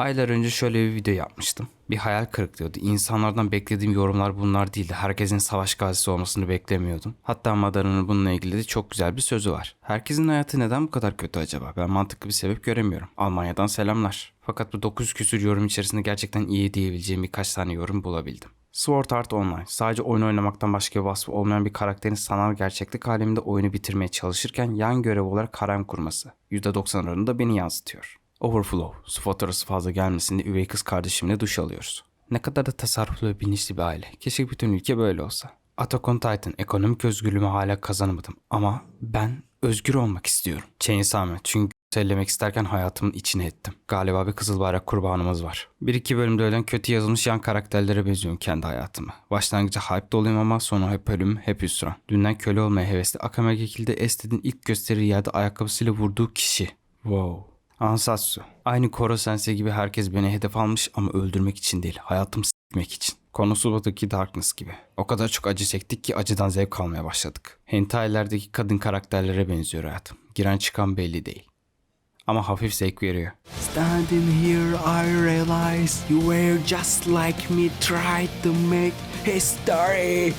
Aylar önce şöyle bir video yapmıştım. Bir hayal kırıklığıydı. İnsanlardan beklediğim yorumlar bunlar değildi. Herkesin savaş gazisi olmasını beklemiyordum. Hatta Madara'nın bununla ilgili de çok güzel bir sözü var. Herkesin hayatı neden bu kadar kötü acaba? Ben mantıklı bir sebep göremiyorum. Almanya'dan selamlar. Fakat bu 900 küsür yorum içerisinde gerçekten iyi diyebileceğim birkaç tane yorum bulabildim. Sword Art Online. Sadece oyun oynamaktan başka bir vasfı olmayan bir karakterin sanal gerçeklik aleminde oyunu bitirmeye çalışırken yan görev olarak harem kurması. %90 oranında beni yansıtıyor. Overflow. Su faturası fazla gelmesin diye üvey kız kardeşimle duş alıyoruz. Ne kadar da tasarruflu ve bilinçli bir aile. Keşke bütün ülke böyle olsa. Attack Titan. Ekonomik özgürlüğümü hala kazanamadım. Ama ben özgür olmak istiyorum. Chainsaw Man. Çünkü sellemek isterken hayatımın içine ettim. Galiba bir kızıl bayrak kurbanımız var. Bir iki bölümde ölen kötü yazılmış yan karakterlere benziyorum kendi hayatımı. Başlangıçta hype doluyum ama sonra hep ölüm, hep hüsran. Dünden köle olmaya hevesli Akame Gekil'de Ested'in ilk gösteri yerde ayakkabısıyla vurduğu kişi. Wow. Ansatsu. Aynı Koro Sensei gibi herkes beni hedef almış ama öldürmek için değil, hayatımı s**mek için. Konosuba'daki Darkness gibi. O kadar çok acı çektik ki acıdan zevk almaya başladık. Hentai'lerdeki kadın karakterlere benziyor hayatım. Giren çıkan belli değil. Ama hafif zevk veriyor. Standing here, I realize you were just like me, tried to make history.